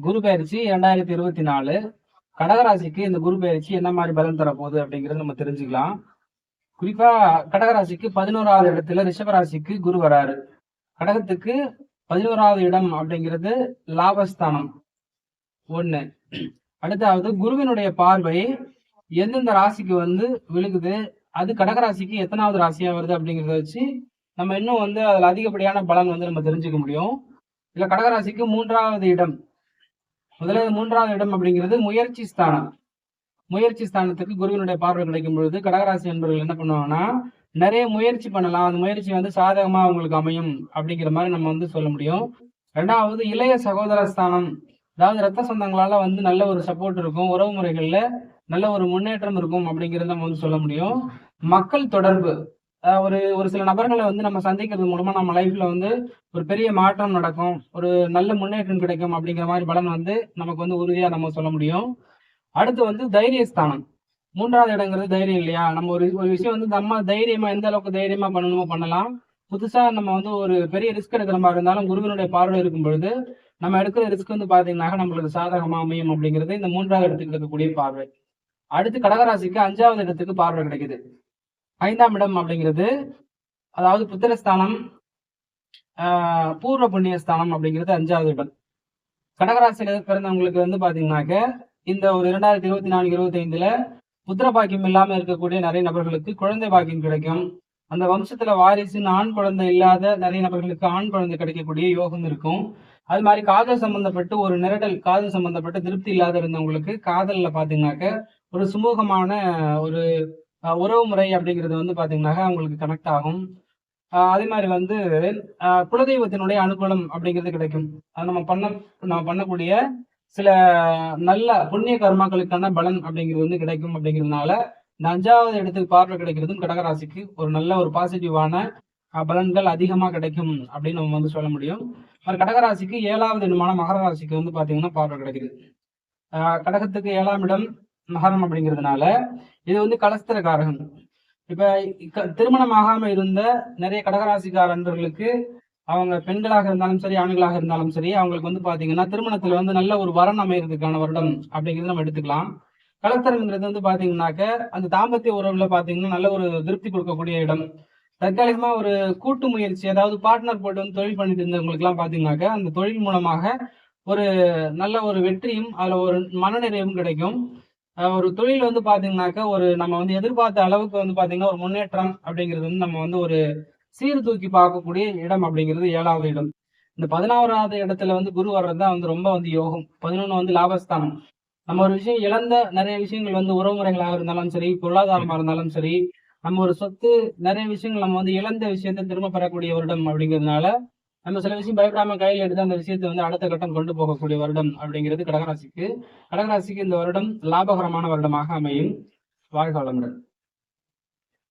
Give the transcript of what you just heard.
குரு பயிற்சி இரண்டாயிரத்தி இருபத்தி நாலு. கடகராசிக்கு இந்த குரு பயிற்சி என்ன மாதிரி பலன் தரப்போகுது அப்படிங்கிறது நம்ம தெரிஞ்சுக்கலாம். குறிப்பா கடகராசிக்கு பதினோராவது இடத்துல ரிஷபராசிக்கு குரு வராரு. கடகத்துக்கு பதினோராவது இடம் அப்படிங்கிறது லாபஸ்தானம். ஒண்ணு. அடுத்தாவது குருவினுடைய பார்வை எந்தெந்த ராசிக்கு வந்து விழுகுது அது கடகராசிக்கு எத்தனாவது ராசியா வருது அப்படிங்கிறத வச்சு நம்ம இன்னும் வந்து அதுல அதிகப்படியான பலன் வந்து நம்ம தெரிஞ்சுக்க முடியும். இதுல கடகராசிக்கு மூன்றாவது இடம் முதலாவது மூன்றாவது இடம் அப்படிங்கிறது முயற்சி ஸ்தானம். முயற்சி ஸ்தானத்துக்கு குருவினுடைய பார்வை கிடைக்கும் பொழுது கடகராசி என்பவர்கள் என்ன பண்ணுவாங்கன்னா நிறைய முயற்சி பண்ணலாம். அந்த முயற்சி வந்து சாதகமா அவங்களுக்கு அமையும் அப்படிங்கிற மாதிரி நம்ம வந்து சொல்ல முடியும். ரெண்டாவது இளைய சகோதர ஸ்தானம். அதாவது ரத்த சொந்தங்களால வந்து நல்ல ஒரு சப்போர்ட் இருக்கும். உறவு முறைகள்ல நல்ல ஒரு முன்னேற்றம் இருக்கும் அப்படிங்கிறத நம்ம வந்து சொல்ல முடியும். மக்கள் தொடர்பு. ஒரு ஒரு சில நபர்களை வந்து நம்ம சந்திக்கிறது மூலமா நம்ம லைஃப்ல வந்து ஒரு பெரிய மாற்றம் நடக்கும். ஒரு நல்ல முன்னேற்றம் கிடைக்கும் அப்படிங்கிற மாதிரி பலன் வந்து நமக்கு வந்து உறுதியா நம்ம சொல்ல முடியும். அடுத்து வந்து தைரியஸ்தானம். மூன்றாவது இடங்கிறது தைரியம் இல்லையா? நம்ம ஒரு ஒரு விஷயம் வந்து நம்ம தைரியமா எந்த அளவுக்கு தைரியமா பண்ணணுமோ பண்ணலாம். புதுசா நம்ம வந்து ஒரு பெரிய ரிஸ்க் எடுக்கிற மாதிரி இருந்தாலும் குருவினுடைய பார்வை இருக்கும் பொழுது நம்ம எடுக்கிற ரிஸ்க் வந்து பாத்தீங்கன்னா நம்மளுக்கு சாதகமா அமையும் அப்படிங்கிறது இந்த மூன்றாவது இடத்துக்கு இருக்கக்கூடிய பார்வை. அடுத்து கடகராசிக்கு அஞ்சாவது இடத்துக்கு பார்வை கிடைக்குது. ஐந்தாம் இடம் அப்படிங்கிறது அதாவது புத்திரஸ்தானம் ஆஹ் பூர்வ புண்ணிய ஸ்தானம் அப்படிங்கிறது அஞ்சாவது இடம். கடகராசியில் பிறந்தவங்களுக்கு வந்து பார்த்தீங்கன்னாக்க இந்த ஒரு இரண்டாயிரத்தி இருபத்தி நான்கு இருபத்தி ஐந்துல புத்திர பாக்கியம் இல்லாமல் இருக்கக்கூடிய நிறைய நபர்களுக்கு குழந்தை பாக்கியம் கிடைக்கும். அந்த வம்சத்துல வாரிசுன்னு ஆண் குழந்தை இல்லாத நிறைய நபர்களுக்கு ஆண் குழந்தை கிடைக்கக்கூடிய யோகம் இருக்கும். அது மாதிரி காதல் சம்பந்தப்பட்டு ஒரு நிரடல் காதல் சம்பந்தப்பட்ட திருப்தி இல்லாத இருந்தவங்களுக்கு காதல்ல பாத்தீங்கன்னாக்க ஒரு சுமூகமான ஒரு உறவு முறை அப்படிங்கிறது வந்து பார்த்தீங்கன்னாக்கா அவங்களுக்கு கனெக்ட் ஆகும். அதே மாதிரி வந்து குலதெய்வத்தினுடைய அனுகூலம் அப்படிங்கிறது கிடைக்கும். அது நம்ம பண்ண நம்ம பண்ணக்கூடிய சில நல்ல புண்ணிய கர்மாக்களுக்கான பலன் அப்படிங்கிறது வந்து கிடைக்கும் அப்படிங்கிறதுனால இந்த அஞ்சாவது இடத்துக்கு பார்வை கிடைக்கிறதும் கடகராசிக்கு ஒரு நல்ல ஒரு பாசிட்டிவான பலன்கள் அதிகமா கிடைக்கும் அப்படின்னு நம்ம வந்து சொல்ல முடியும். அது கடகராசிக்கு ஏழாவது இடமான மகர ராசிக்கு வந்து பாத்தீங்கன்னா பார்வை கிடைக்குது. கடகத்துக்கு ஏழாம் இடம் மகரம் அப்படிங்கிறதுனால இது வந்து கலஸ்திரகாரகம் இப்ப திருமணம் ஆகாம இருந்த நிறைய கடகராசிக்கார நண்பர்களுக்கு அவங்க பெண்களாக இருந்தாலும் சரி ஆண்களாக இருந்தாலும் சரி அவங்களுக்கு வந்து பாத்தீங்கன்னா திருமணத்துல வந்து நல்ல ஒரு வரன் அமையறதுக்கான வருடம் அப்படிங்கிறது நம்ம எடுத்துக்கலாம். கலத்தரங்கிறது வந்து பாத்தீங்கன்னாக்க அந்த தாம்பத்திய உறவுல பாத்தீங்கன்னா நல்ல ஒரு திருப்தி கொடுக்கக்கூடிய இடம். தற்காலிகமா ஒரு கூட்டு முயற்சி அதாவது பார்ட்னர் போட்டு வந்து தொழில் பண்ணிட்டு இருந்தவங்களுக்கு எல்லாம் பாத்தீங்கன்னாக்க அந்த தொழில் மூலமாக ஒரு நல்ல ஒரு வெற்றியும் அதுல ஒரு மனநிறைவும் கிடைக்கும். ஒரு தொழில் வந்து பாத்தீங்கன்னாக்க ஒரு நம்ம வந்து எதிர்பார்த்த அளவுக்கு வந்து பாத்தீங்கன்னா ஒரு முன்னேற்றம் அப்படிங்கிறது வந்து நம்ம வந்து ஒரு சீர்தூக்கி பார்க்கக்கூடிய இடம் அப்படிங்கிறது ஏழாவது இடம். இந்த பதினாறாவது இடத்துல வந்து குரு வர்றது தான் வந்து ரொம்ப வந்து யோகம். பதினொன்று வந்து லாபஸ்தானம். நம்ம ஒரு விஷயம் இழந்த நிறைய விஷயங்கள் வந்து உறவுமுறைகளாக இருந்தாலும் சரி பொருளாதாரமாக இருந்தாலும் சரி நம்ம ஒரு சொத்து நிறைய விஷயங்கள் நம்ம வந்து இழந்த விஷயத்த திரும்ப பெறக்கூடிய வருடம் அப்படிங்கிறதுனால நம்ம சில விஷயம் பயப்படாம கையில் எடுத்து அந்த விஷயத்தை வந்து அடுத்த கட்டம் கொண்டு போகக்கூடிய வருடம் அப்படிங்கிறது கடகராசிக்கு. கடகராசிக்கு இந்த வருடம் லாபகரமான வருடமாக அமையும். வாழ்க வளமுடன்.